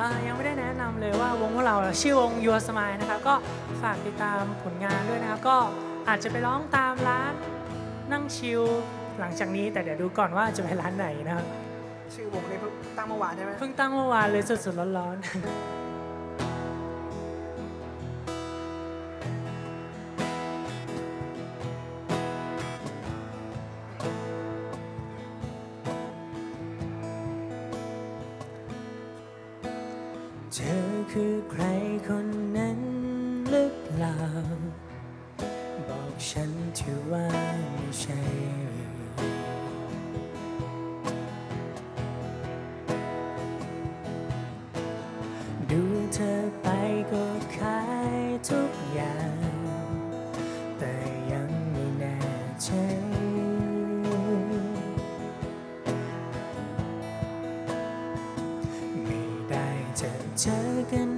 อ่ายังไม่ได้แนะนำเลยว่าวงพวกเราชื่อวง Your Smile นะครับก็ฝากติดตามผลงานด้วยนะครับ ก็อาจจะไปร้องตามร้านนั่งชิลหลังจากนี้แต่เดี๋ยวดูก่อนว่าจะไปร้านไหนนะครับชื่อวงนี้เพิ่งตั้งเมื่อวานใช่ไหมเพิ่งตั้งเมื่อวานเลยสดๆร้อนๆ เธอคือใครคนนั้นหรือเปล่า บอกฉันทีว่าไม่ใช่ดูเธอไปก็ขายทุกอย่าง เจอกันมาน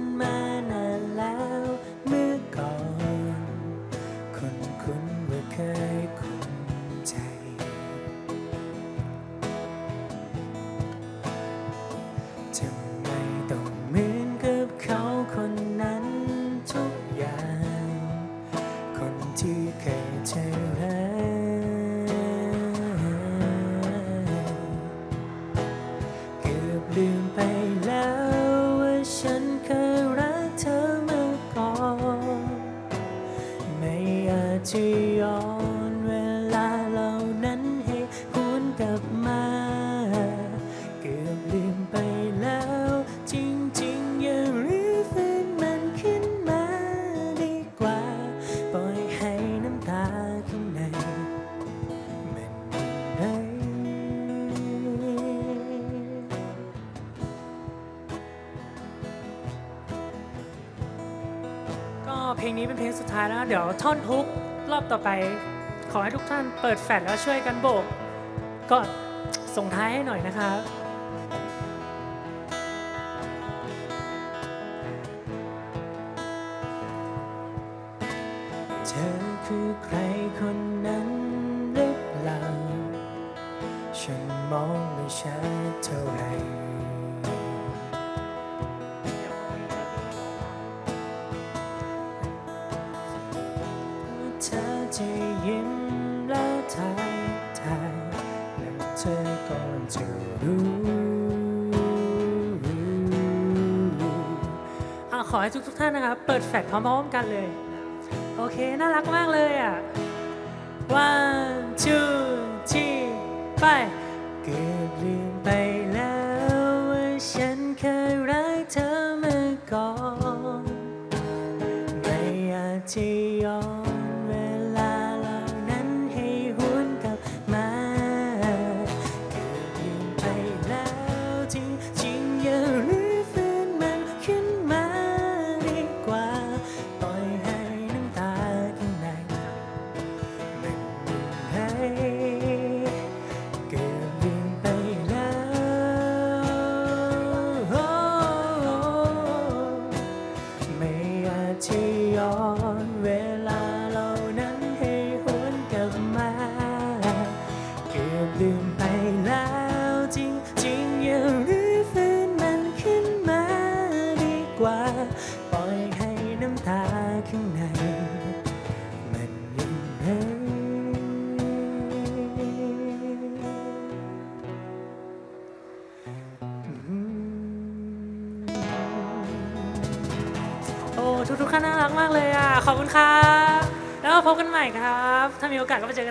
อาจะย้อนเวลาเหล่านั้นให้หวนกลับมา เกือบลืมไปแล้ว จริงๆอย่ารื้อฟื้นมันขึ้นมาดีกว่า ปล่อยให้น้ำตาข้างใน มันไหลก็เพลงนี้เป็นเพลงสุดท้ายแล้ว เดี๋ยวท่อนฮุก รอบต่อไป ขอให้ทุกท่านเปิดแฟลชแล้วช่วยกันโบก ก็ส่งท้ายให้หน่อยนะครับเธอคือใครคนนั้นหรือเปล่า ฉันมองไม่ชัดเท่าไหร่ เธอจะยิ้มแล้วทายทายและเธอก็จะรู้อะขอให้ทุกทุกท่านนะครับ เปิดแฟลชพร้อมๆกันเลย โอเค น่ารักมากเลยอะ one two three ไป กว่า ปล่อยให้น้ำตาข้างใน มันยังไหลอืมโอ้ทุกๆท่านน่ารักมากเลยอะ ขอบคุณครับ แล้วพบกันใหม่ครับ ถ้ามีโอกาสก็ไปเจอกัน